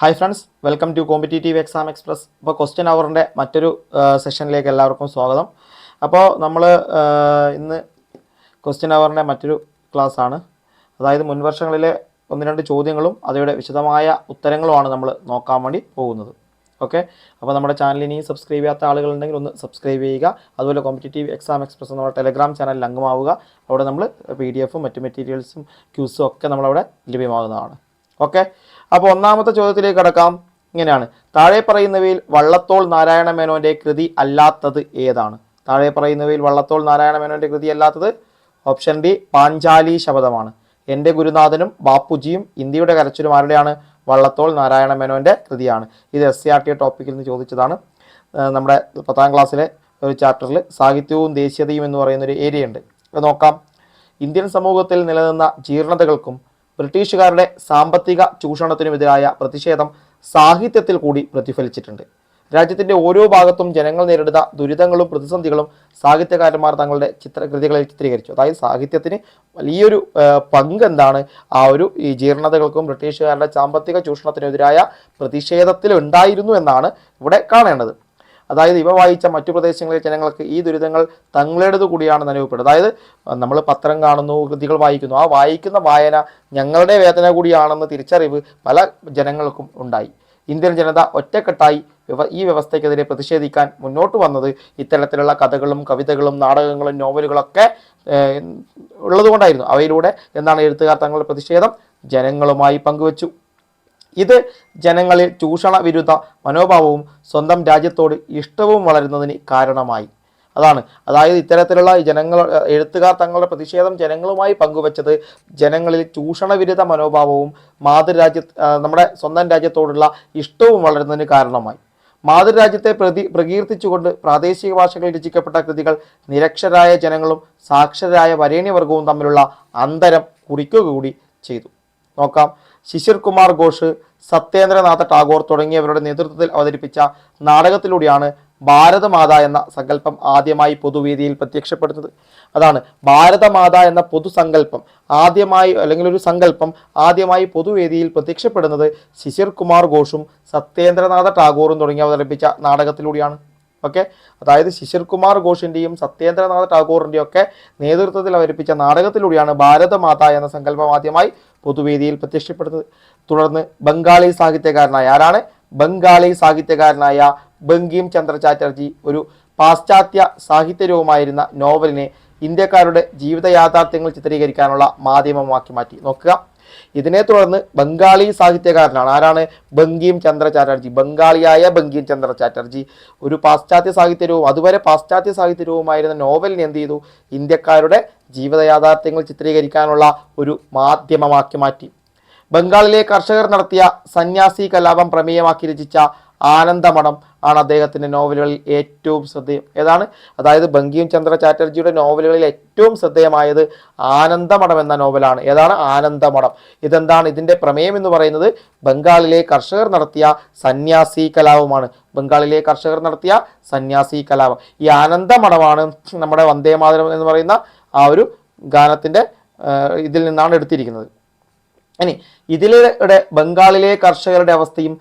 Hi friends welcome to competitive exam express ഇപ്പോൾ question അവറിന്റെ മറ്റൊരു സെഷനിലേക്ക് എല്ലാവർക്കും സ്വാഗതം. അപ്പോൾ നമ്മൾ ഇന്ന് ക്വസ്റ്റ്യൻ അവറിന്റെ മറ്റൊരു ക്ലാസ് ആണ്. അതായത് മുൻവർഷങ്ങളിലെ ഒന്ന് രണ്ട് ചോദ്യങ്ങളും അവയുടെ വിശദമായ ഉത്തരങ്ങളുമാണ് നമ്മൾ നോക്കാൻ വേണ്ടി പോകുന്നത്. ഓക്കെ അപ്പോൾ നമ്മുടെ ചാനൽ ഇനി സബ്സ്ക്രൈബ് ചെയ്യാത്ത ആളുകളുണ്ടെങ്കിൽ ഒന്ന് സബ്സ്ക്രൈബ് ചെയ്യുക. അതുപോലെ കോമ്പറ്റേറ്റീവ് എക്സാം എക്സ്പ്രസ് എന്നുള്ള ടെലഗ്രാം ചാനലിൽ അംഗമാവുക. അവിടെ നമ്മൾ പി ഡി എഫും മറ്റു മെറ്റീരിയൽസും ക്യൂസും ഒക്കെ നമ്മളവിടെ ലഭ്യമാകുന്നതാണ്. ഓക്കെ അപ്പോൾ ഒന്നാമത്തെ ചോദ്യത്തിലേക്ക് കടക്കാം. ഇങ്ങനെയാണ്. താഴെ പറയുന്നവയിൽ വള്ളത്തോൾ നാരായണ മേനോന്റെ കൃതി അല്ലാത്തത് ഏതാണ്? താഴെ പറയുന്നവയിൽ വള്ളത്തോൾ നാരായണ മേനോന്റെ കൃതി അല്ലാത്തത് ഓപ്ഷൻ ഡി പാഞ്ചാലി ശബദമാണ്. എന്റെ ഗുരുനാഥനും ബാപ്പുജിയും ഇന്ത്യയുടെ കരച്ചിലും ആരുടെയാണ്? വള്ളത്തോൾ നാരായണ മേനോന്റെ കൃതിയാണ്. ഇത് എസ് സി ആർ ടി ടോപ്പിക്കിൽ നിന്ന് ചോദിച്ചതാണ്. നമ്മുടെ പത്താം ക്ലാസ്സിലെ ഒരു ചാപ്റ്ററിൽ സാഹിത്യവും ദേശീയതയും എന്ന് പറയുന്നൊരു ഏരിയ ഉണ്ട്. അത് നോക്കാം. ഇന്ത്യൻ സമൂഹത്തിൽ നിലനിന്ന ജീർണതകൾക്കും ബ്രിട്ടീഷുകാരുടെ സാമ്പത്തിക ചൂഷണത്തിനുമെതിരായ പ്രതിഷേധം സാഹിത്യത്തിൽ കൂടി പ്രതിഫലിച്ചിട്ടുണ്ട്. രാജ്യത്തിന്റെ ഓരോ ഭാഗത്തും ജനങ്ങൾ നേരിടുന്ന ദുരിതങ്ങളും പ്രതിസന്ധികളും സാഹിത്യകാരന്മാർ തങ്ങളുടെ ചിത്രകൃതികളിൽ ചിത്രീകരിച്ചു. അതായത് സാഹിത്യത്തിന് വലിയൊരു പങ്ക് എന്താണ് ആ ഒരു ഈ ജീർണതകൾക്കും ബ്രിട്ടീഷുകാരുടെ സാമ്പത്തിക ചൂഷണത്തിനെതിരായ പ്രതിഷേധത്തിലുണ്ടായിരുന്നു എന്നാണ് ഇവിടെ കാണേണ്ടത്. അതായത് ഇവ വായിച്ച മറ്റു പ്രദേശങ്ങളിലെ ജനങ്ങൾക്ക് ഈ ദുരിതങ്ങൾ തങ്ങളുടേത് കൂടിയാണെന്ന് അനുഭവപ്പെടും. അതായത് നമ്മൾ പത്രം കാണുന്നു കൃതികൾ വായിക്കുന്നു. ആ വായിക്കുന്ന വായന ഞങ്ങളുടെ വേദന കൂടിയാണെന്ന് തിരിച്ചറിവ് പല ജനങ്ങൾക്കും ഉണ്ടായി. ഇന്ത്യൻ ജനത ഒറ്റക്കെട്ടായി ഈ വ്യവസ്ഥയ്ക്കെതിരെ പ്രതിഷേധിക്കാൻ മുന്നോട്ട് വന്നത് ഇത്തരത്തിലുള്ള കഥകളും കവിതകളും നാടകങ്ങളും നോവലുകളൊക്കെ ഉള്ളതുകൊണ്ടായിരുന്നു. അവയിലൂടെ എന്താണ് എഴുത്തുകാർ തങ്ങളുടെ പ്രതിഷേധം ജനങ്ങളുമായി പങ്കുവച്ചു. ഇത് ജനങ്ങളിൽ ചൂഷണ വിരുദ്ധ മനോഭാവവും സ്വന്തം രാജ്യത്തോട് ഇഷ്ടവും വളരുന്നതിന് കാരണമായി. അതാണ്. അതായത് ഇത്തരത്തിലുള്ള ജനങ്ങൾ എഴുത്തുകാർ തങ്ങളുടെ പ്രതിഷേധം ജനങ്ങളുമായി പങ്കുവച്ചത് ജനങ്ങളിൽ ചൂഷണ വിരുദ്ധ മനോഭാവവും മാതൃരാജ്യ നമ്മുടെ സ്വന്തം രാജ്യത്തോടുള്ള ഇഷ്ടവും വളരുന്നതിന് കാരണമായി. മാതൃരാജ്യത്തെ പ്രതി പ്രകീർത്തിച്ചുകൊണ്ട് പ്രാദേശിക ഭാഷകളിൽ രചിക്കപ്പെട്ട കൃതികൾ നിരക്ഷരായ ജനങ്ങളും സാക്ഷരരായ വരേണ്യവർഗവും തമ്മിലുള്ള അന്തരം കുറിക്കുക കൂടി ചെയ്തു. നോക്കാം. ശിശിർ കുമാർ ഘോഷ് സത്യേന്ദ്രനാഥ ടാഗോർ തുടങ്ങിയവരുടെ നേതൃത്വത്തിൽ അവതരിപ്പിച്ച നാടകത്തിലൂടെയാണ് ഭാരതമാത എന്ന സങ്കല്പം ആദ്യമായി പൊതുവേദിയിൽ പ്രത്യക്ഷപ്പെടുന്നത്. അതാണ് ഭാരതമാത എന്ന പൊതുസങ്കല്പം ആദ്യമായി അല്ലെങ്കിൽ ഒരു സങ്കല്പം ആദ്യമായി പൊതുവേദിയിൽ പ്രത്യക്ഷപ്പെടുന്നത് ശിശിർ കുമാർ ഘോഷും സത്യേന്ദ്രനാഥ ടാഗോറും തുടങ്ങി അവതരിപ്പിച്ച നാടകത്തിലൂടെയാണ്. ഓക്കെ? അതായത് ശിശിർ കുമാർ ഘോഷിന്റെയും സത്യേന്ദ്രനാഥ് ടാഗോറിന്റെയും ഒക്കെ നേതൃത്വത്തിൽ അവതരിപ്പിച്ച നാടകത്തിലൂടെയാണ് ഭാരതമാത എന്ന സങ്കല്പം ആദ്യമായി പൊതുവേദിയിൽ പ്രത്യക്ഷപ്പെടുന്നത്. തുടർന്ന് ബംഗാളി സാഹിത്യകാരനായ ആരാണ്? ബംഗാളി സാഹിത്യകാരനായ ബങ്കിം ചന്ദ്ര ചാറ്റർജി ഒരു പാശ്ചാത്യ സാഹിത്യരൂപമായിരുന്ന നോവലിനെ ഇന്ത്യക്കാരുടെ ജീവിത യാഥാർത്ഥ്യങ്ങൾ ചിത്രീകരിക്കാനുള്ള മാധ്യമമാക്കി മാറ്റി. നോക്കുക. ഇതിനെ തുടർന്ന് ബംഗാളി സാഹിത്യകാരനാണ്. ആരാണ്? ബങ്കിം ചന്ദ്ര ചാറ്റർജി ബംഗാളിയായ ബങ്കിം ചന്ദ്ര ചാറ്റർജി ഒരു പാശ്ചാത്യ സാഹിത്യരൂപം അതുവരെ പാശ്ചാത്യ സാഹിത്യരൂപമായിരുന്ന നോവലിനെ എന്ത് ചെയ്തു? ഇന്ത്യക്കാരുടെ ജീവിത യാഥാർത്ഥ്യങ്ങൾ ചിത്രീകരിക്കാനുള്ള ഒരു മാധ്യമമാക്കി മാറ്റി. ബംഗാളിലെ കർഷകർ നടത്തിയ സന്യാസി കലാപം പ്രമേയമാക്കി രചിച്ച ആനന്ദമഠം ആണ് അദ്ദേഹത്തിന്റെ നോവലുകളിൽ ഏറ്റവും ശ്രദ്ധേയം. ഏതാണ്? അതായത് ബങ്കിയും ചന്ദ്ര ചാറ്റർജിയുടെ നോവലുകളിൽ ഏറ്റവും ശ്രദ്ധേയമായത് ആനന്ദമഠം എന്ന നോവലാണ്. ഏതാണ്? ആനന്ദമഠം. ഇതെന്താണ്? ഇതിന്റെ പ്രമേയം എന്ന് പറയുന്നത് ബംഗാളിലെ കർഷകർ നടത്തിയ സന്യാസി കലാപമാണ്. ബംഗാളിലെ കർഷകർ നടത്തിയ സന്യാസി കലാപം. ഈ ആനന്ദമഠമാണ് നമ്മുടെ വന്ദേമാതരം എന്ന് പറയുന്ന ആ ഒരു ഗാനത്തിന്റെ ഇതിൽ നിന്നാണ് എടുത്തിരിക്കുന്നത്. ഇനി ഇതിലൂടെ ബംഗാളിലെ കർഷകരുടെ അവസ്ഥയും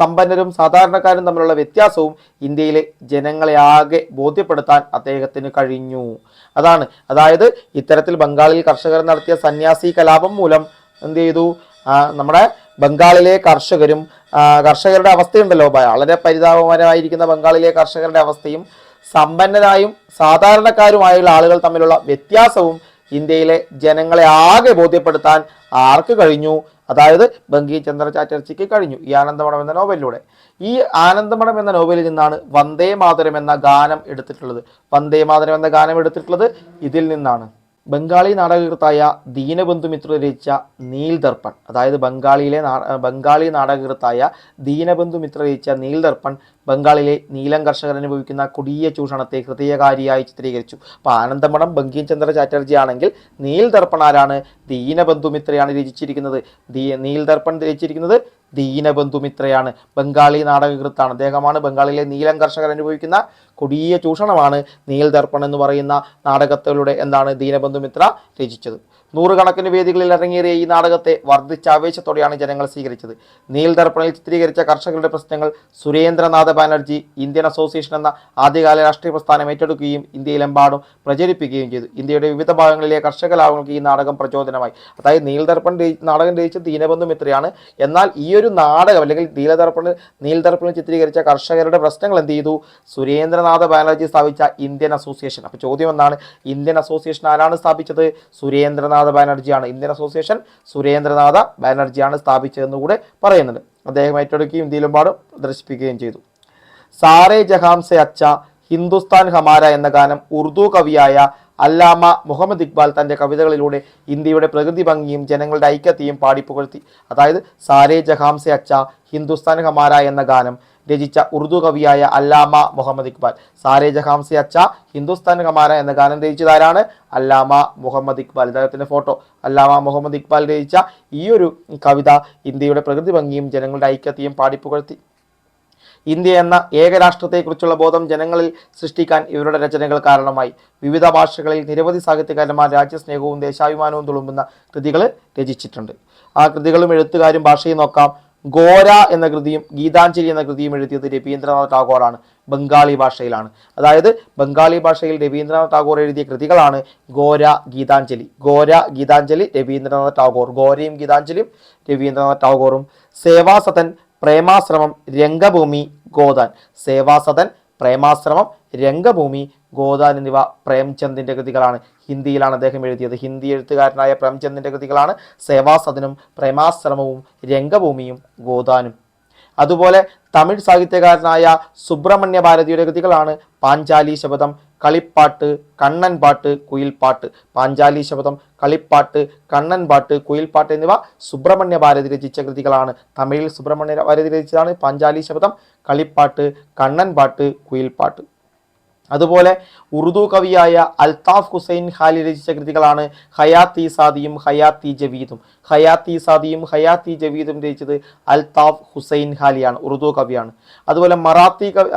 സമ്പന്നരും സാധാരണക്കാരും തമ്മിലുള്ള വ്യത്യാസവും ഇന്ത്യയിലെ ജനങ്ങളെ ആകെ ബോധ്യപ്പെടുത്താൻ അദ്ദേഹത്തിന് കഴിഞ്ഞു. അതാണ്. അതായത് ഇത്തരത്തിൽ ബംഗാളിൽ കർഷകർ നടത്തിയ സന്യാസി കലാപം മൂലം എന്ത് ചെയ്തു? നമ്മുടെ ബംഗാളിലെ കർഷകരും കർഷകരുടെ അവസ്ഥയുണ്ടല്ലോ. വളരെ പരിതാപകരമായിരിക്കുന്ന ബംഗാളിലെ കർഷകരുടെ അവസ്ഥയും സമ്പന്നരായും സാധാരണക്കാരുമായുള്ള ആളുകൾ തമ്മിലുള്ള വ്യത്യാസവും ഇന്ത്യയിലെ ജനങ്ങളെ ആകെ ബോധ്യപ്പെടുത്താൻ ആർക്ക് കഴിഞ്ഞു? അതായത് ബങ്കി ചന്ദ്ര ചാറ്റർജിക്ക് കഴിഞ്ഞു ഈ ആനന്ദമഠം എന്ന നോവലിലൂടെ. ഈ ആനന്ദമഠം എന്ന നോവലിൽ നിന്നാണ് വന്ദേ മാതരം എന്ന ഗാനം എടുത്തിട്ടുള്ളത്. വന്ദേ മാതരം എന്ന ഗാനം എടുത്തിട്ടുള്ളത് ഇതിൽ നിന്നാണ്. ബംഗാളി നാടകകൃത്തായ ദീനബന്ധു മിത്ര രചിച്ച നീൽ ദർപ്പൺ. അതായത് ബംഗാളിയിലെ ബംഗാളി നാടകകൃത്തായ ദീനബന്ധു മിത്ര രചിച്ച നീൽ ദർപ്പൺ ബംഗാളിലെ നീലം കർഷകർ അനുഭവിക്കുന്ന കൊടിയ ചൂഷണത്തെ ഹൃദയകാരിയായി ചിത്രീകരിച്ചു. അപ്പോൾ ആനന്ദമഠം ബങ്കിം ചന്ദ്ര ചാറ്റർജി ആണെങ്കിൽ നീൽ ദർപ്പൺ ആരാണ്? ദീനബന്ധു മിത്രയാണ് രചിച്ചിരിക്കുന്നത്. ദീ നീൽ ദർപ്പൺ രചിച്ചിരിക്കുന്നത് ദീനബന്ധുമിത്രയാണ് ബംഗാളി നാടകകൃത്താണ്. അദ്ദേഹമാണ് ബംഗാളിലെ നീലം കർഷകർ അനുഭവിക്കുന്ന കൊടിയ ചൂഷണമാണ് നീൽ ദർപ്പൺ എന്ന് പറയുന്ന നാടകത്തിലൂടെ എന്താണ് ദീനബന്ധുമിത്ര രചിച്ചത്. നൂറുകണക്കിന് വേദികളിൽ ഇറങ്ങിയേറിയ ഈ നാടകത്തെ വർദ്ധിച്ച ആവേശത്തോടെയാണ് ജനങ്ങൾ സ്വീകരിച്ചത്. നീൽ ദർപ്പണിൽ ചിത്രീകരിച്ച കർഷകരുടെ പ്രശ്നങ്ങൾ സുരേന്ദ്രനാഥ ബാനർജി ഇന്ത്യൻ അസോസിയേഷൻ എന്ന ആദ്യകാല രാഷ്ട്രീയ പ്രസ്ഥാനം ഏറ്റെടുക്കുകയും ഇന്ത്യയിലെമ്പാടും പ്രചരിപ്പിക്കുകയും ചെയ്തു. ഇന്ത്യയുടെ വിവിധ ഭാഗങ്ങളിലെ കർഷക ലാഭങ്ങൾക്ക് ഈ നാടകം പ്രചോദനമായി. അതായത് നീൽ ദർപ്പൺ നാടകം രചിച്ച ദീനബന്ധു മിത്രയാണ്. എന്നാൽ ഈ ഒരു നാടകം അല്ലെങ്കിൽ നീലദർപ്പണിൽ നീൽദർപ്പണിൽ ചിത്രീകരിച്ച കർഷകരുടെ പ്രശ്നങ്ങൾ എന്ത് ചെയ്തു? സുരേന്ദ്രനാഥ ബാനർജി സ്ഥാപിച്ച ഇന്ത്യൻ അസോസിയേഷൻ. അപ്പോൾ ചോദ്യം എന്നാണ് ഇന്ത്യൻ അസോസിയേഷൻ ആരാണ് സ്ഥാപിച്ചത്? സുരേന്ദ്രനാഥ ബാനർജിയാണ്. ഇന്ത്യൻ അസോസിയേഷൻ സുരേന്ദ്രനാഥ ബാനർജിയാണ് സ്ഥാപിച്ചതെന്ന് കൂടെ പറയുന്നുണ്ട്. അദ്ദേഹം ഏറ്റെടുക്കുകയും ഇന്ത്യയിലെമ്പാടും പ്രദർശിപ്പിക്കുകയും ചെയ്തു. സാറേ ജഹാംസെ അച്ച ഹിന്ദുസ്ഥാൻ ഹമാര എന്ന ഗാനം ഉറുദു കവിയായ അല്ലാമ മുഹമ്മദ് ഇക്ബാൽ തന്റെ കവിതകളിലൂടെ ഇന്ത്യയുടെ പ്രകൃതി ഭംഗിയും ജനങ്ങളുടെ ഐക്യത്തെയും പാടിപ്പുകഴ്ത്തി. അതായത് സാരേ ജഹാംസെ അച്ച ഹിന്ദുസ്ഥാൻ ഹമാര എന്ന ഗാനം രചിച്ച ഉറുദു കവിയായ അല്ലാമ മുഹമ്മദ് ഇക്ബാൽ. സാരേ ജഹാംസി അച്ച ഹിന്ദുസ്ഥാൻ കമാര എന്ന ഗാനം രചിച്ചതാരാണ്? അല്ലാമ മുഹമ്മദ് ഇക്ബാൽ. ഇദ്ദേഹത്തിന്റെ ഫോട്ടോ അല്ലാമ മുഹമ്മദ് ഇക്ബാൽ രചിച്ച ഈ ഒരു കവിത ഇന്ത്യയുടെ പ്രകൃതി ഭംഗിയും ജനങ്ങളുടെ ഐക്യത്തെയും പാടിപ്പുകഴ്ത്തി. ഇന്ത്യ എന്ന ഏകരാഷ്ട്രത്തെക്കുറിച്ചുള്ള ബോധം ജനങ്ങളിൽ സൃഷ്ടിക്കാൻ ഇവരുടെ രചനകൾ കാരണമായി. വിവിധ ഭാഷകളിൽ നിരവധി സാഹിത്യകാരന്മാർ രാജ്യസ്നേഹവും ദേശാഭിമാനവും തുളുമ്പുന്ന കൃതികൾ രചിച്ചിട്ടുണ്ട്. ആ കൃതികളും എഴുത്തുകാരും ഭാഷയും നോക്കാം. ഗോര എന്ന കൃതിയും ഗീതാഞ്ജലി എന്ന കൃതിയും എഴുതിയത് രവീന്ദ്രനാഥ് ടാഗോറാണ്. ബംഗാളി ഭാഷയിലാണ്. അതായത് ബംഗാളി ഭാഷയിൽ രവീന്ദ്രനാഥ് ടാഗോർ എഴുതിയ കൃതികളാണ് ഗോര ഗീതാഞ്ജലി. ഗോര ഗീതാഞ്ജലി രവീന്ദ്രനാഥ് ടാഗോർ. ഗോരയും ഗീതാഞ്ജലിയും രവീന്ദ്രനാഥ് ടാഗോറും. സേവാസതൻ പ്രേമാശ്രമം രംഗഭൂമി ഗോദാൻ സേവാസദൻ പ്രേമാശ്രമം രംഗഭൂമി ഗോദാൻ എന്നിവ പ്രേംചന്ദിന്റെ കൃതികളാണ്. ഹിന്ദിയിലാണ് അദ്ദേഹം എഴുതിയത്. ഹിന്ദി എഴുത്തുകാരനായ പ്രേംചന്ദിന്റെ കൃതികളാണ് സേവാസദനും പ്രേമാശ്രമവും രംഗഭൂമിയും ഗോദാനും. അതുപോലെ തമിഴ് സാഹിത്യകാരനായ സുബ്രഹ്മണ്യ ഭാരതിയുടെ കൃതികളാണ് പാഞ്ചാലി ശബദം കളിപ്പാട്ട് കണ്ണൻ പാട്ട് കുയിൽപ്പാട്ട് പാഞ്ചാലി ശബദം കളിപ്പാട്ട് കണ്ണൻ പാട്ട് കുയിൽപ്പാട്ട് എന്നിവ സുബ്രഹ്മണ്യ ഭാരതി രചിച്ച കൃതികളാണ്. തമിഴിൽ സുബ്രഹ്മണ്യ ഭാരതി രചിച്ചതാണ് പാഞ്ചാലി ശബദം കളിപ്പാട്ട് കണ്ണൻ പാട്ട് കുയിൽപ്പാട്ട് അതുപോലെ ഉറുദു കവിയായ അൽതാഫ് ഹുസൈൻ ഖാലി രചിച്ച കൃതികളാണ് ഹയാത്തി സാദിയും ഹയാത്തി ജവീദും. ഹയാത്തി സാദിയും ഹയാത്തി ജവീദും രചിച്ചത് അൽതാഫ് ഹുസൈൻ ഖാലിയാണ് ഉറുദു കവിയാണ്. അതുപോലെ മറാത്തി കവി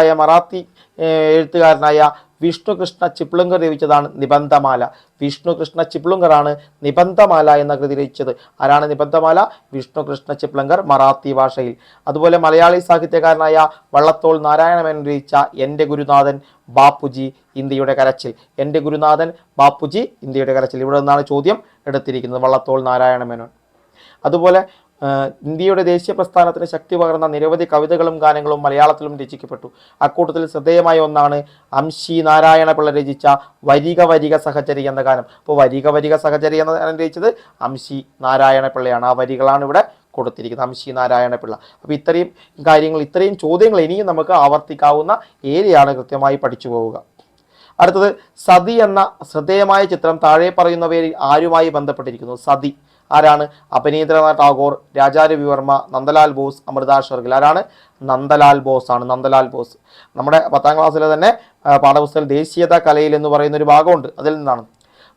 ആയ മറാത്തി എഴുത്തുകാരനായ വിഷ്ണു കൃഷ്ണ ചിപ്ലുങ്കർ രചിച്ചതാണ് നിബന്ധമാല. വിഷ്ണു കൃഷ്ണ ചിപ്ലുങ്കറാണ് നിബന്ധമാല എന്ന കൃതി രചിച്ചത്. ആരാണ് നിബന്ധമാല? വിഷ്ണു കൃഷ്ണ ചിപ്ലങ്കർ മറാത്തി ഭാഷയിൽ. അതുപോലെ മലയാളി സാഹിത്യകാരനായ വള്ളത്തോൾ നാരായണമേനോൻ രചിച്ച എന്റെ ഗുരുനാഥൻ ബാപ്പുജി ഇന്ത്യയുടെ കരച്ചിൽ. എന്റെ ഗുരുനാഥൻ ബാപ്പുജി ഇന്ത്യയുടെ കരച്ചിൽ. ഇവിടെ നിന്നാണ് ചോദ്യം എടുത്തിരിക്കുന്നത് വള്ളത്തോൾ നാരായണമേനോൻ. അതുപോലെ ഇന്ത്യയുടെ ദേശീയ പ്രസ്ഥാനത്തിന് ശക്തി പകർന്ന നിരവധി കവിതകളും ഗാനങ്ങളും മലയാളത്തിലും രചിക്കപ്പെട്ടു. അക്കൂട്ടത്തിൽ ശ്രദ്ധേയമായ ഒന്നാണ് അംശി നാരായണ പിള്ള രചിച്ച വരിക വരിക സഹചരി എന്ന ഗാനം. അപ്പോൾ വരിക വരിക സഹചരി എന്ന ഗാനം രചിച്ചത് അംശി നാരായണ പിള്ളയാണ് ആ വരികളാണ് ഇവിടെ കൊടുത്തിരിക്കുന്നത് അംശി നാരായണ പിള്ള അപ്പോൾ ഇത്രയും കാര്യങ്ങൾ ഇത്രയും ചോദ്യങ്ങൾ ഇനിയും നമുക്ക് ആവർത്തിക്കാവുന്ന ഏരിയയാണ് കൃത്യമായി പഠിച്ചു പോവുക. അടുത്തത് സതി എന്ന ശ്രദ്ധേയമായ ചിത്രം താഴെ പറയുന്നവയിൽ ആരുമായി ബന്ധപ്പെട്ടിരിക്കുന്നു? സതി. ആരാണ്? അപനീന്ദ്രനാഥ് ടാഗോർ രാജാരവിവർമ്മ നന്ദലാൽ ബോസ് അമൃത ഷർഗിൽ. ആരാണ്? നന്ദലാൽ ബോസ് ആണ്. നന്ദലാൽ ബോസ്. നമ്മുടെ പത്താം ക്ലാസ്സിലെ തന്നെ പാഠപുസ്തകം ദേശീയത കലയിൽ എന്ന് പറയുന്ന ഒരു ഭാഗമുണ്ട്. അതിൽ നിന്നാണ്.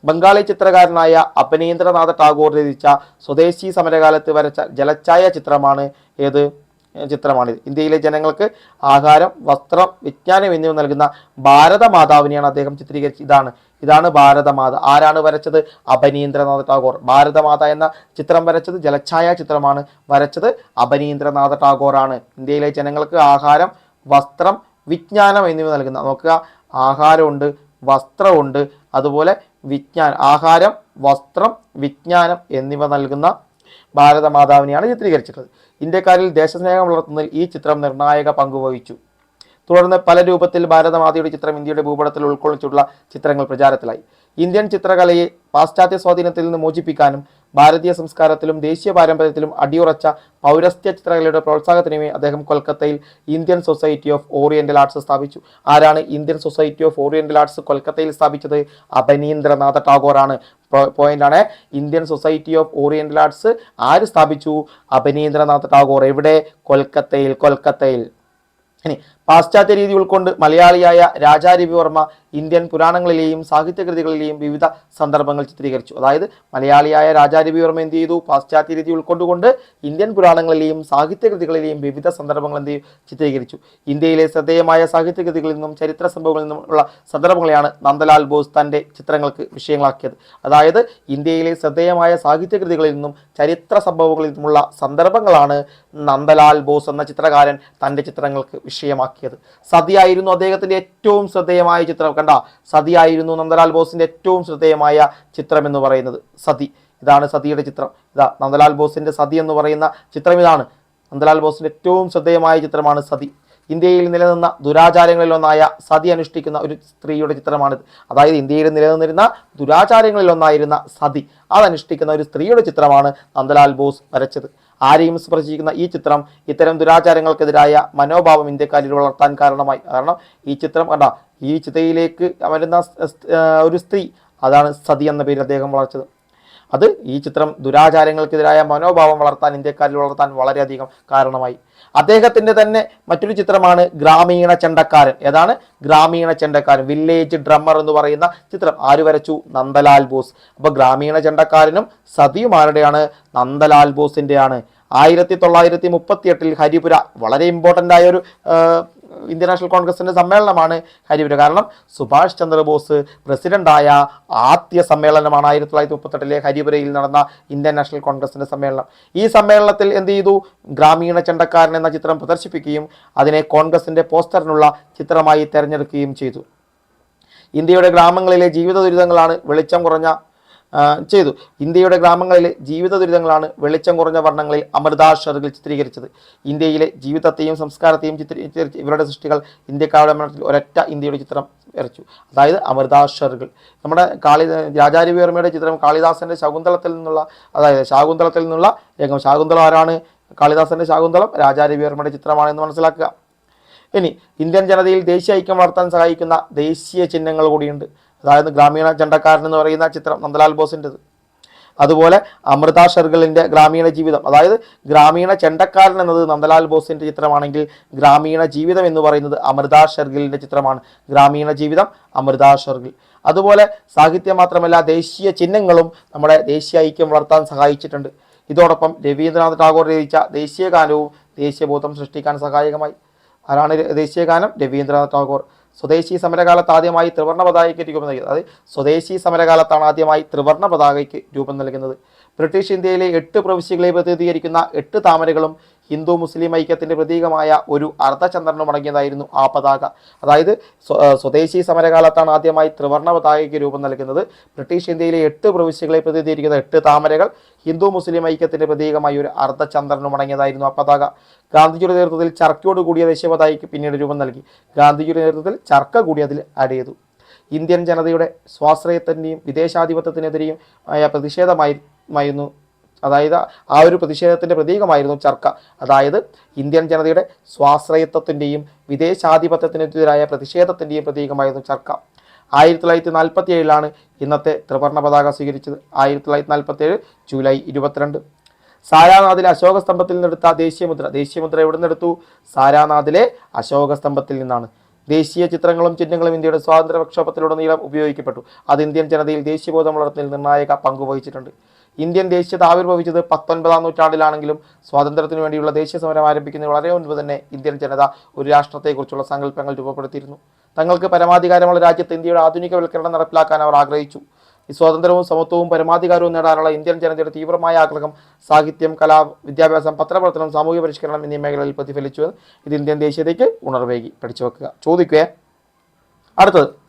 ബംഗാളി ചിത്രകാരനായ അപനീന്ദ്രനാഥ ടാഗോർ രചിച്ച സ്വദേശി സമരകാലത്ത് വരച്ച ജലച്ചായ ചിത്രമാണ് ഏത്? ചിത്രമാണിത്. ഇന്ത്യയിലെ ജനങ്ങൾക്ക് ആഹാരം വസ്ത്രം വിജ്ഞാനം എന്നിവ നൽകുന്ന ഭാരതമാതാവിനെയാണ് അദ്ദേഹം ചിത്രീകരിച്ചത്. ഇതാണ് ഇതാണ് ഭാരതമാത. ആരാണ് വരച്ചത്? അപനീന്ദ്രനാഥ ടാഗോർ. ഭാരതമാത എന്ന ചിത്രം വരച്ചത് ജലഛായ ചിത്രമാണ്. വരച്ചത് അപനീന്ദ്രനാഥ ടാഗോറാണ്. ഇന്ത്യയിലെ ജനങ്ങൾക്ക് ആഹാരം വസ്ത്രം വിജ്ഞാനം എന്നിവ നൽകുന്ന നോക്കുക ആഹാരമുണ്ട് വസ്ത്രമുണ്ട് അതുപോലെ വിജ്ഞാനം ആഹാരം വസ്ത്രം വിജ്ഞാനം എന്നിവ നൽകുന്ന ഭാരതമാതാവിനെയാണ് ചിത്രീകരിച്ചിട്ടുള്ളത്. ഇന്ത്യക്കാരിൽ ദേശസ്നേഹം വളർത്തുന്നതിൽ ഈ ചിത്രം നിർണായക പങ്കുവഹിച്ചു തുടർന്ന് പല രൂപത്തിൽ ഭാരതമാതയുടെ ചിത്രം ഇന്ത്യയുടെ ഭൂപടത്തിൽ ഉൾക്കൊള്ളിച്ചുള്ള ചിത്രങ്ങൾ പ്രചാരത്തിലായി. ഇന്ത്യൻ ചിത്രകലയെ പാശ്ചാത്യ സ്വാധീനത്തിൽ നിന്ന് മോചിപ്പിക്കാനും ഭാരതീയ സംസ്കാരത്തിലും ദേശീയ പാരമ്പര്യത്തിലും അടിയുറച്ച പൗരസ്ത്യ ചിത്രകലയുടെ പ്രോത്സാഹനത്തിനുമേ അദ്ദേഹം കൊൽക്കത്തയിൽ Indian Society of Oriental Arts സ്ഥാപിച്ചു. ആരാണ് Indian Society of Oriental Arts കൊൽക്കത്തയിൽ സ്ഥാപിച്ചത്? അപനീന്ദ്രനാഥ ടാഗോറാണ്. പോയിന്റ് ആണ്. Indian Society of Oriental Arts ആര് സ്ഥാപിച്ചു? അപനീന്ദ്രനാഥ ടാഗോർ. എവിടെ? കൊൽക്കത്തയിൽ കൊൽക്കത്തയിൽ. ഇനി പാശ്ചാത്യ രീതി ഉൾക്കൊണ്ട് മലയാളിയായ രാജാരവിവർമ്മ ഇന്ത്യൻ പുരാണങ്ങളിലെയും സാഹിത്യകൃതികളിലെയും വിവിധ സന്ദർഭങ്ങൾ ചിത്രീകരിച്ചു. അതായത് മലയാളിയായ രാജാരവിവർമ്മ എന്ത് ചെയ്തു? പാശ്ചാത്യ രീതി ഉൾക്കൊണ്ടുകൊണ്ട് ഇന്ത്യൻ പുരാണങ്ങളിലെയും സാഹിത്യകൃതികളിലെയും വിവിധ സന്ദർഭങ്ങൾ എന്ത്? ചിത്രീകരിച്ചു. ഇന്ത്യയിലെ ശ്രദ്ധേയമായ സാഹിത്യകൃതികളിൽ നിന്നും ചരിത്ര സംഭവങ്ങളിൽ നിന്നുമുള്ള സന്ദർഭങ്ങളെയാണ് നന്ദലാൽ ബോസ് തന്റെ ചിത്രങ്ങൾക്ക് വിഷയങ്ങളാക്കിയത്. അതായത് ഇന്ത്യയിലെ ശ്രദ്ധേയമായ സാഹിത്യകൃതികളിൽ നിന്നും ചരിത്ര സംഭവങ്ങളിൽ നിന്നുമുള്ള സന്ദർഭങ്ങളാണ് നന്ദലാൽ ബോസ് എന്ന ചിത്രകാരൻ തന്റെ ചിത്രങ്ങൾക്ക് വിഷയമാക്കിയത് സതിയായിരുന്നു അദ്ദേഹത്തിന്റെ ഏറ്റവും ശ്രദ്ധേയമായ ചിത്രം. കണ്ട സതിയായിരുന്നു നന്ദലാൽ ബോസിന്റെ ഏറ്റവും ശ്രദ്ധേയമായ ചിത്രം എന്ന് പറയുന്നത് സതി. ഇതാണ് സതിയുടെ ചിത്രം. ഇതാ നന്ദലാൽ ബോസിന്റെ സതി എന്ന് പറയുന്ന ചിത്രം ഇതാണ്. നന്ദലാൽ ബോസിന്റെ ഏറ്റവും ശ്രദ്ധേയമായ ചിത്രമാണ് സതി. ഇന്ത്യയിൽ നിലനിന്ന ദുരാചാരങ്ങളിലൊന്നായ സതി അനുഷ്ഠിക്കുന്ന ഒരു സ്ത്രീയുടെ ചിത്രമാണിത്. അതായത് ഇന്ത്യയിൽ നിലനിന്നിരുന്ന ദുരാചാരങ്ങളിലൊന്നായിരുന്ന സതി. അതനുഷ്ഠിക്കുന്ന ഒരു സ്ത്രീയുടെ ചിത്രമാണ് നന്ദലാൽ ബോസ് വരച്ചത്. ആരെയും സ്പർശിക്കുന്ന ഈ ചിത്രം ഇത്തരം ദുരാചാരങ്ങൾക്കെതിരായ മനോഭാവം ഇന്ത്യക്കാരിൽ വളർത്താൻ കാരണമായി. കാരണം ഈ ചിത്രം കണ്ട ഈ ചിതയിലേക്ക് വരുന്ന ഒരു സ്ത്രീ അതാണ് സതി എന്ന പേരിൽ അദ്ദേഹം വളർച്ചത്. അത് ഈ ചിത്രം ദുരാചാരങ്ങൾക്കെതിരായ മനോഭാവം വളർത്താൻ ഇന്ത്യക്കാരിൽ വളർത്താൻ വളരെയധികം കാരണമായി. അദ്ദേഹത്തിന്റെ തന്നെ മറ്റൊരു ചിത്രമാണ് ഗ്രാമീണ ചെണ്ടക്കാരൻ. ഏതാണ്? ഗ്രാമീണ ചെണ്ടക്കാരൻ. വില്ലേജ് ഡ്രമ്മർ എന്ന് പറയുന്ന ചിത്രം. ആര് വരച്ചു? നന്ദലാൽ ബോസ്. അപ്പോൾ ഗ്രാമീണ ചെണ്ടക്കാരനും സതിയും ആരുടെയാണ്? നന്ദലാൽ ബോസിന്റെയാണ് ആയിരത്തി തൊള്ളായിരത്തി മുപ്പത്തി എട്ടിൽ ഹരിപുര വളരെ ഇമ്പോർട്ടന്റ് ആയ ഒരു ഇന്ത്യൻ നാഷണൽ കോൺഗ്രസിന്റെ സമ്മേളനമാണ് ഹരിപുര കാരണം സുഭാഷ് ചന്ദ്രബോസ് പ്രസിഡന്റായ ആദ്യ സമ്മേളനമാണ് ആയിരത്തി തൊള്ളായിരത്തി മുപ്പത്തെട്ടിലെ ഹരിപുരയിൽ നടന്ന ഇന്ത്യൻ നാഷണൽ കോൺഗ്രസിന്റെ സമ്മേളനം. ഈ സമ്മേളനത്തിൽ എന്ത് ചെയ്തു? ഗ്രാമീണ ചെണ്ടക്കാരൻ എന്ന ചിത്രം പ്രദർശിപ്പിക്കുകയും അതിനെ കോൺഗ്രസിന്റെ പോസ്റ്ററിനുള്ള ചിത്രമായി തിരഞ്ഞെടുക്കുകയും ചെയ്തു. ഇന്ത്യയുടെ ഗ്രാമങ്ങളിലെ ജീവിത ദുരിതങ്ങളാണ് വെളിച്ചം കുറഞ്ഞ ചെയ്തു. ഇന്ത്യയുടെ ഗ്രാമങ്ങളിലെ ജീവിത ദുരിതങ്ങളാണ് വെളിച്ചം കുറഞ്ഞ വർണങ്ങളിൽ അമൃത ഷെറുകൾ ചിത്രീകരിച്ചത്. ഇന്ത്യയിലെ ജീവിതത്തെയും സംസ്കാരത്തെയും ചിത്രീകരിച്ച് ഇവരുടെ സൃഷ്ടികൾ ഇന്ത്യക്കാരുടെ മനസ്സിൽ ഒരൊറ്റ ഇന്ത്യയുടെ ചിത്രം വരച്ചു. അതായത് അമൃത ഷെറുകൾ നമ്മുടെ കാളി രാജാരവിവർമ്മയുടെ ചിത്രം കാളിദാസന്റെ ശകുന്തളത്തിൽ നിന്നുള്ള അതായത് ശാകുന്തളത്തിൽ നിന്നുള്ള രംഗം. ശാകുന്തളം ആരാണ്? കാളിദാസന്റെ ശാകുന്തളം രാജാരവിവർമ്മയുടെ ചിത്രമാണെന്ന് മനസ്സിലാക്കുക. ഇനി ഇന്ത്യൻ ജനതയിൽ ദേശീയ ഐക്യം വളർത്താൻ സഹായിക്കുന്ന ദേശീയ ചിഹ്നങ്ങൾ കൂടിയുണ്ട്. അതായത് ഗ്രാമീണ ചണ്ടക്കാരൻ എന്ന് പറയുന്ന ചിത്രം നന്ദലാൽ ബോസിന്റെത് അതുപോലെ അമൃത ഷെർഗലിന്റെ ഗ്രാമീണ ജീവിതം. അതായത് ഗ്രാമീണ ചെണ്ടക്കാരൻ എന്നത് നന്ദലാൽ ബോസിന്റെ ചിത്രമാണെങ്കിൽ ഗ്രാമീണ ജീവിതം എന്ന് പറയുന്നത് അമൃത ഷെർഗിലിന്റെ ചിത്രമാണ്. ഗ്രാമീണ ജീവിതം അമൃത ഷെർഗിൽ. അതുപോലെ സാഹിത്യം മാത്രമല്ല ദേശീയ ചിഹ്നങ്ങളും നമ്മുടെ ദേശീയ ഐക്യം വളർത്താൻ സഹായിച്ചിട്ടുണ്ട്. ഇതോടൊപ്പം രവീന്ദ്രനാഥ് ടാഗോർ രചിച്ച ദേശീയ ഗാനവും ദേശീയബോധം സൃഷ്ടിക്കാൻ സഹായകമായി. ആരാണ് ദേശീയ ഗാനം രവീന്ദ്രനാഥ് ടാഗോർ. സ്വദേശി സമരകാലത്ത് ആദ്യമായി ത്രിവർണ പതാകയ്ക്ക് രൂപം നൽകിയത് അതായത് സ്വദേശി സമരകാലത്താണ് ആദ്യമായി ത്രിവർണ പതാകയ്ക്ക് രൂപം നൽകുന്നത്. ബ്രിട്ടീഷ് ഇന്ത്യയിലെ എട്ട് പ്രവിശ്യകളെ പ്രതിനിധീകരിക്കുന്ന എട്ട് താമരകളും ഹിന്ദു മുസ്ലിം ഐക്യത്തിന്റെ പ്രതീകമായ ഒരു അർദ്ധചന്ദ്രനും അടങ്ങിയതായിരുന്നു ആ പതാക. അതായത് സ്വദേശി സമരകാലത്താണ് ആദ്യമായി ത്രിവർണ പതാകയ്ക്ക് രൂപം നൽകുന്നത്. ബ്രിട്ടീഷ് ഇന്ത്യയിലെ എട്ട് പ്രവിശ്യകളെ പ്രതിനിധീകരിക്കുന്ന എട്ട് താമരകൾ ഹിന്ദു മുസ്ലിം ഐക്യത്തിന്റെ പ്രതീകമായ ഒരു അർദ്ധചന്ദ്രനും അടങ്ങിയതായിരുന്നു ആ പതാക. ഗാന്ധിജിയുടെ നേതൃത്വത്തിൽ ചർക്കയോട് കൂടിയ ദേശീയ പതാകയ്ക്ക് പിന്നീട് രൂപം നൽകി. ഗാന്ധിജിയുടെ നേതൃത്വത്തിൽ ചർക്ക കൂടി അതിൽ ആഡ് ചെയ്തു. ഇന്ത്യൻ ജനതയുടെ സ്വാശ്രയത്തിന്റെയും വിദേശാധിപത്യത്തിനെതിരെയും ആയ പ്രതിഷേധമായിരുന്നു അതായത് ആ ഒരു പ്രതിഷേധത്തിന്റെ പ്രതീകമായിരുന്നു ചർക്ക. അതായത് ഇന്ത്യൻ ജനതയുടെ സ്വാശ്രയത്വത്തിന്റെയും വിദേശാധിപത്യത്തിനെതിരായ പ്രതിഷേധത്തിന്റെയും പ്രതീകമായിരുന്നു ചർക്ക. ആയിരത്തി തൊള്ളായിരത്തി നാൽപ്പത്തി ഏഴിലാണ് ഇന്നത്തെ ത്രിവർണ പതാക സ്വീകരിച്ചത്. ആയിരത്തി തൊള്ളായിരത്തി നാൽപ്പത്തി ഏഴ് ജൂലൈ ഇരുപത്തിരണ്ട്. സാരാനാഥിലെ അശോക സ്തംഭത്തിൽ നിന്നെടുത്ത ദേശീയമുദ്ര. ദേശീയമുദ്ര എവിടെ നിന്നെടുത്തു? സാരാനാഥിലെ അശോക സ്തംഭത്തിൽ നിന്നാണ്. ദേശീയ ചിത്രങ്ങളും ചിഹ്നങ്ങളും ഇന്ത്യയുടെ സ്വാതന്ത്ര്യ പ്രക്ഷോഭത്തിലുടനീളം ഉപയോഗിക്കപ്പെട്ടു. അത് ഇന്ത്യൻ ജനതയിൽ ദേശീയബോധം വളർത്തുന്നതിൽ നിർണായക പങ്ക് വഹിച്ചിട്ടുണ്ട്. ഇന്ത്യൻ ദേശീയത ആവിർഭവിച്ചത് പത്തൊൻപതാം നൂറ്റാണ്ടിലാണെങ്കിലും സ്വാതന്ത്ര്യത്തിനു വേണ്ടിയുള്ള ദേശീയ സമരം ആരംഭിക്കുന്നതിന് വളരെ മുൻപ് തന്നെ ഇന്ത്യൻ ജനത ഒരു രാഷ്ട്രത്തെക്കുറിച്ചുള്ള സങ്കല്പങ്ങൾ രൂപപ്പെടുത്തിയിരുന്നു. തങ്ങൾക്ക് പരമാധികാരമുള്ള രാജ്യത്ത് ഇന്ത്യയുടെ ആധുനികവൽക്കരണം നടപ്പിലാക്കാൻ അവർ ആഗ്രഹിച്ചു. ഈ സ്വാതന്ത്ര്യവും സമത്വവും പരമാധികാരവും നേടാനുള്ള ഇന്ത്യൻ ജനതയുടെ തീവ്രമായ ആഗ്രഹം സാഹിത്യം കലാ വിദ്യാഭ്യാസം പത്രപ്രവർത്തനം സാമൂഹിക പരിഷ്കരണം എന്നീ മേഖലകളിൽ പ്രതിഫലിച്ചു ഇത് ഇന്ത്യൻ ദേശീയതയ്ക്ക് ഉണർവേകി. പഠിച്ചു വെക്കുക. ചോദിക്കുക. അടുത്തത്.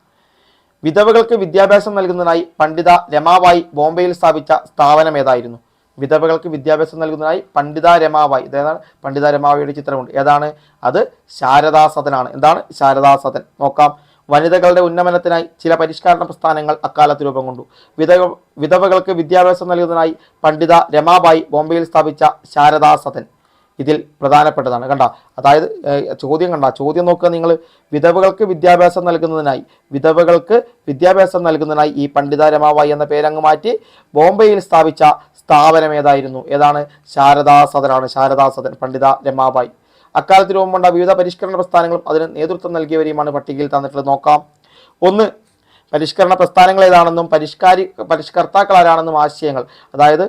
വിധവകൾക്ക് വിദ്യാഭ്യാസം നൽകുന്നതിനായി പണ്ഡിത രമാബായി ബോംബെയിൽ സ്ഥാപിച്ച സ്ഥാപനം ഏതായിരുന്നു? വിധവകൾക്ക് വിദ്യാഭ്യാസം നൽകുന്നതിനായി പണ്ഡിത രമാബായി ഇതേതാണ് പണ്ഡിത രമാബായിയുടെ ചിത്രമുണ്ട്. ഏതാണ്? അത് ശാരദാ സദനാണ്. എന്താണ് ശാരദാ സദൻ? നോക്കാം. വനിതകളുടെ ഉന്നമനത്തിനായി ചില പരിഷ്കരണ പ്രസ്ഥാനങ്ങൾ അക്കാലത്ത് രൂപം കൊണ്ടു. വിധവ വിധവകൾക്ക് വിദ്യാഭ്യാസം നൽകുന്നതിനായി പണ്ഡിത രമാബായി ബോംബെയിൽ സ്ഥാപിച്ച ശാരദാ സദൻ. ഇതിൽ പ്രധാനപ്പെട്ടതാണ്. കണ്ട അതായത് ചോദ്യം കണ്ട ചോദ്യം നോക്കുക നിങ്ങൾ. വിധവകൾക്ക് വിദ്യാഭ്യാസം നൽകുന്നതിനായി വിധവകൾക്ക് വിദ്യാഭ്യാസം നൽകുന്നതിനായി ഈ പണ്ഡിത രമാവായി എന്ന പേരങ്ങ് മാറ്റി ബോംബെയിൽ സ്ഥാപിച്ച സ്ഥാപനം ഏതായിരുന്നു? ഏതാണ്? ശാരദാ സദനാണ് ശാരദാ സദൻ പണ്ഡിത രമാബായി രൂപം കൊണ്ട വിവിധ പരിഷ്കരണ പ്രസ്ഥാനങ്ങളും അതിന് നേതൃത്വം നൽകിയവരെയുമാണ് പട്ടികയിൽ തന്നിട്ടുള്ളത്. നോക്കാം. ഒന്ന് പരിഷ്കരണ പ്രസ്ഥാനങ്ങൾ ഏതാണെന്നും പരിഷ്കാരി പരിഷ്കർത്താക്കൾ ആരാണെന്നും ആശയങ്ങൾ. അതായത്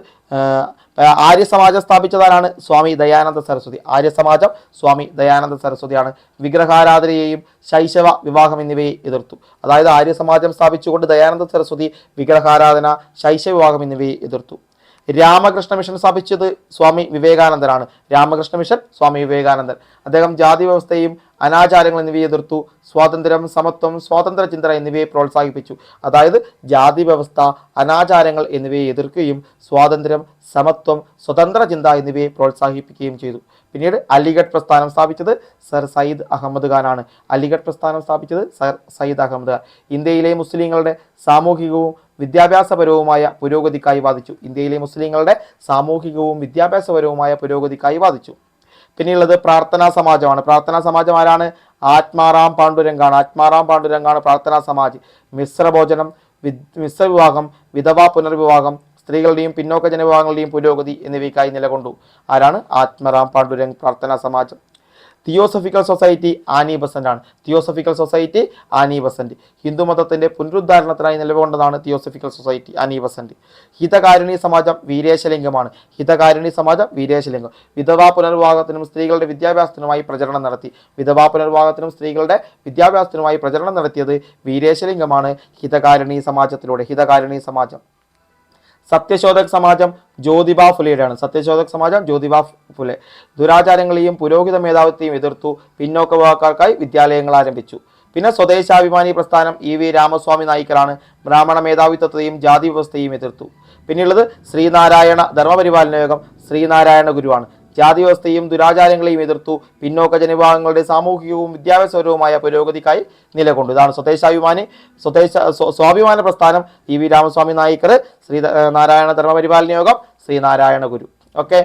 ആര്യ സമാജം സ്ഥാപിച്ചതാരാണ്? സ്വാമി ദയാനന്ദ സരസ്വതി. ആര്യ സമാജം സ്വാമി ദയാനന്ദ സരസ്വതിയാണ്. വിഗ്രഹാരാധനയെയും ശൈശവ വിവാഹം എന്നിവയെ എതിർത്തു. അതായത് ആര്യ സമാജം സ്ഥാപിച്ചുകൊണ്ട് ദയാനന്ദ സരസ്വതി വിഗ്രഹാരാധന ശൈശവ വിവാഹം എന്നിവയെ എതിർത്തു. രാമകൃഷ്ണ മിഷൻ സ്ഥാപിച്ചത് സ്വാമി വിവേകാനന്ദനാണ്. രാമകൃഷ്ണ മിഷൻ സ്വാമി വിവേകാനന്ദൻ. അദ്ദേഹം ജാതി വ്യവസ്ഥയും അനാചാരങ്ങൾ എന്നിവയെ എതിർത്തു സ്വാതന്ത്ര്യം സമത്വം സ്വാതന്ത്ര്യ ചിന്തന എന്നിവയെ പ്രോത്സാഹിപ്പിച്ചു. അതായത് ജാതി വ്യവസ്ഥ അനാചാരങ്ങൾ എന്നിവയെ എതിർക്കുകയും സ്വാതന്ത്ര്യം സമത്വം സ്വതന്ത്ര ചിന്ത എന്നിവയെ പ്രോത്സാഹിപ്പിക്കുകയും ചെയ്തു. പിന്നീട് അലിഗഡ് പ്രസ്ഥാനം സ്ഥാപിച്ചത് സർ സയ്യിദ് അഹമ്മദ് ഖാനാണ്. അലിഗഡ് പ്രസ്ഥാനം സ്ഥാപിച്ചത് സർ സയ്യിദ് അഹമ്മദ് ഖാൻ. ഇന്ത്യയിലെ മുസ്ലിങ്ങളുടെ സാമൂഹികവും വിദ്യാഭ്യാസപരവുമായ പുരോഗതിക്കായി വാദിച്ചു. ഇന്ത്യയിലെ മുസ്ലിങ്ങളുടെ സാമൂഹികവും വിദ്യാഭ്യാസപരവുമായ പുരോഗതിക്കായി വാദിച്ചു. പിന്നെയുള്ളത് പ്രാർത്ഥനാ സമാജമാണ്. പ്രാർത്ഥനാ സമാജം ആരാണ്? ആത്മാറാം പാണ്ഡുരംഗാണ്. ആത്മാറാം പാണ്ഡുരംഗാണ് പ്രാർത്ഥനാ സമാജ്. മിശ്രഭോജനം മിശ്ര വിവാഹം വിധവാ പുനർവിവാഹം സ്ത്രീകളുടെയും പിന്നോക്ക ജനവിഭാഗങ്ങളുടെയും പുരോഗതി എന്നിവയ്ക്കായി നിലകൊണ്ടു. ആരാണ്? Atmaram Pandurang Prarthana Samajam. Theosophical Society Annie Besant Theosophical Society Annie Besant ഹിന്ദുമതത്തിന്റെ പുനരുദ്ധാരണത്തിനായി നിലകൊണ്ടതാണ് Theosophical Society Annie Besant Hitakaruni Samajam വീരേശലിംഗമാണ്. ഹിതകാരുണി സമാജം വീരേശലിംഗം. വിധവാ പുനർവിവാഹത്തിനും സ്ത്രീകളുടെ വിദ്യാഭ്യാസത്തിനുമായി പ്രചരണം നടത്തി. വിധവാ പുനർവിവാഹത്തിനും സ്ത്രീകളുടെ വിദ്യാഭ്യാസത്തിനുമായി പ്രചരണം നടത്തിയത് വീരേശലിംഗമാണ്. ഹിതകാരുണി സമാജത്തിലൂടെ ഹിതകാരുണി സമാജം. സത്യശോധക് സമാജം ജ്യോതിബ ഫുലെയുടെയാണ്. സത്യശോധക് സമാജം ജ്യോതിബ ഫുലെ. ദുരാചാരങ്ങളെയും പുരോഹിത മേധാവിത്വത്തെയും എതിർത്തു പിന്നോക്ക വിഭാഗക്കാർക്കായി വിദ്യാലയങ്ങൾ ആരംഭിച്ചു. പിന്നെ സ്വദേശാഭിമാനി പ്രസ്ഥാനം ഇ വി രാമസ്വാമി നായിക്കറാണ് ബ്രാഹ്മണ മേധാവിത്വത്തെയും ജാതി വ്യവസ്ഥയെയും എതിർത്തു. പിന്നെയുള്ളത് ശ്രീനാരായണ ധർമ്മപരിപാലന യോഗം ശ്രീനാരായണ ഗുരുവാണ്. ജാതി വ്യവസ്ഥയും ദുരാചാരങ്ങളെയും എതിർത്തു പിന്നോക്ക ജനവിഭാഗങ്ങളുടെ സാമൂഹികവും വിദ്യാഭ്യാസപരവുമായ പുരോഗതിക്കായി നിലകൊണ്ടു. ഇതാണ് സ്വദേശാഭിമാനി സ്വദേശ സ്വാഭിമാന പ്രസ്ഥാനം ഇ വി രാമസ്വാമി നായിക്കർ ശ്രീ നാരായണ ധർമ്മപരിപാലന യോഗം ശ്രീനാരായണ ഗുരു. ഓക്കെ?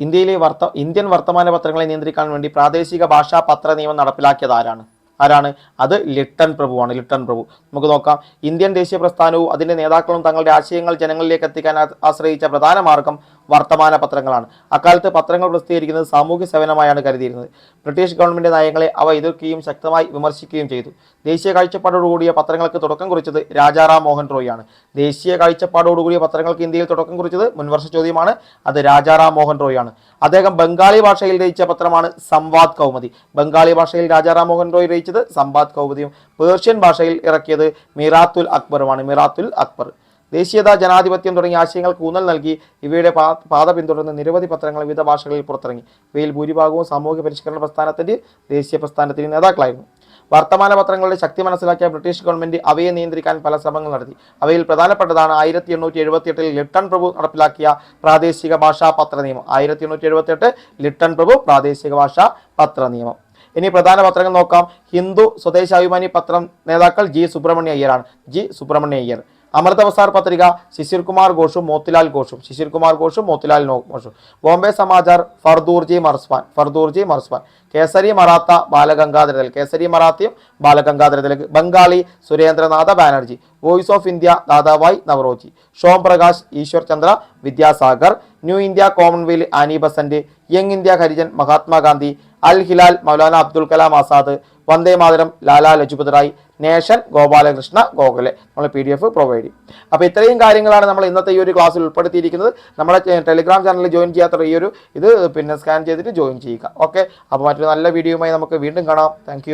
ഇന്ത്യയിലെ വർത്ത ഇന്ത്യൻ വർത്തമാന പത്രങ്ങളെ നിയന്ത്രിക്കാൻ വേണ്ടി പ്രാദേശിക ഭാഷാ പത്ര നിയമം നടപ്പിലാക്കിയത് ആരാണ്? ആരാണ്? അത് ലിട്ടൺ പ്രഭുവാണ് ലിട്ടൺ പ്രഭു. നമുക്ക് നോക്കാം. ഇന്ത്യൻ ദേശീയ പ്രസ്ഥാനവും അതിന്റെ നേതാക്കളും തങ്ങളുടെ ആശയങ്ങൾ ജനങ്ങളിലേക്ക് എത്തിക്കാൻ ആശ്രയിച്ച പ്രധാന മാർഗം വർത്തമാന പത്രങ്ങളാണ്. അക്കാലത്ത് പത്രങ്ങൾ പ്രസിദ്ധീകരിക്കുന്നത് സാമൂഹ്യ സേവനമായാണ് കരുതിയിരുന്നത്. ബ്രിട്ടീഷ് ഗവൺമെന്റ് നയങ്ങളെ അവ എതിർക്കുകയും ശക്തമായി വിമർശിക്കുകയും ചെയ്തു. ദേശീയ കാഴ്ചപ്പാടോടുകൂടിയ പത്രങ്ങൾക്ക് തുടക്കം കുറിച്ചത് രാജാറാം മോഹൻ റോയിയാണ് ദേശീയ കാഴ്ചപ്പാടോടുകൂടിയ പത്രങ്ങൾക്ക് ഇന്ത്യയിൽ തുടക്കം കുറിച്ചത് മുൻവർഷ ചോദ്യമാണ്. അത് രാജാറാം മോഹൻ റോയിയാണ് അദ്ദേഹം ബംഗാളി ഭാഷയിൽ രചിച്ച പത്രമാണ് സംവാദ് കൗമുദി. ബംഗാളി ഭാഷയിൽ രാജാറാം മോഹൻ റോയ് രചിച്ചത് സംവാദ് കൗമുദിയും. പേർഷ്യൻ ഭാഷയിൽ ഇറക്കിയത് മിറാത്തുൽ അക്ബറുമാണ്. മിറാത്തുൽ അക്ബർ. ദേശീയത ജനാധിപത്യം തുടങ്ങിയ ആശയങ്ങൾക്ക് ഊന്നൽ നൽകി. ഇവയുടെ പാത പിന്തുടർന്ന് നിരവധി പത്രങ്ങൾ വിവിധ ഭാഷകളിൽ പുറത്തിറങ്ങി. ഇവയിൽ ഭൂരിഭാഗവും സാമൂഹ്യ പരിഷ്കരണ പ്രസ്ഥാനത്തിന്റെ ദേശീയ പ്രസ്ഥാനത്തിന്റെ നേതാക്കളായിരുന്നു. വർത്തമാന പത്രങ്ങളുടെ ശക്തി മനസ്സിലാക്കിയ ബ്രിട്ടീഷ് ഗവൺമെന്റ് അവയെ നിയന്ത്രിക്കാൻ പല ശ്രമങ്ങൾ നടത്തി. അവയിൽ പ്രധാനപ്പെട്ടതാണ് ആയിരത്തി എണ്ണൂറ്റി എഴുപത്തി എട്ടിൽ ലിട്ടൺ പ്രഭു നടപ്പിലാക്കിയ പ്രാദേശിക ഭാഷാ പത്ര നിയമം. ആയിരത്തി എണ്ണൂറ്റി എഴുപത്തി എട്ട് ലിട്ടൺ പ്രഭു പ്രാദേശിക ഭാഷാ പത്ര നിയമം. ഇനി പ്രധാന പത്രങ്ങൾ നോക്കാം. ഹിന്ദു സ്വദേശാഭിമാനി പത്രം നേതാക്കൾ ജി സുബ്രഹ്മണ്യ അയ്യരാണ്. ജി സുബ്രഹ്മണ്യ അയ്യർ. അമൃതവസാർ പത്രിക ശിശിർ കുമാർ ഘോഷും മോത്തിലാൽ ഘോഷും. ശിശിർ കുമാർ ഘോഷും മോത്തിലാൽ ഘോഷും. Bombay Samachar Fardunji Marzban Fardunji Marzban. Kesari Maratha Balagangadhara Tilak Kesari മറാത്തിയും Balagangadhara Tilak Bengali Surendranath Banerjee. Voice of India Dadabhai Naoroji. Shome Prakash Ishwar Chandra Vidyasagar. New India Commonwealth Annie Besant Young India Harijan Mahatma Gandhi Al Hilal Maulana Abdul Kalam Azad Vande Mataram Lala Lajpat Rai Nation Gopalakrishna Gokhale നമ്മൾ P D F provide ചെയ്യും. അപ്പോൾ ഇത്രയും കാര്യങ്ങളാണ് നമ്മൾ ഇന്നത്തെ ഈ ഒരു ക്ലാസ്സിൽ ഉൾപ്പെടുത്തിയിരിക്കുന്നത്. നമ്മുടെ ടെലിഗ്രാം ചാനലിൽ ജോയിൻ ചെയ്യാത്ത ഈ ഒരു ഇത് പിന്നെ സ്കാൻ ചെയ്തിട്ട് ജോയിൻ ചെയ്യുക. ഓക്കെ അപ്പോൾ മറ്റൊരു നല്ല വീഡിയോയുമായി നമുക്ക് വീണ്ടും കാണാം. താങ്ക്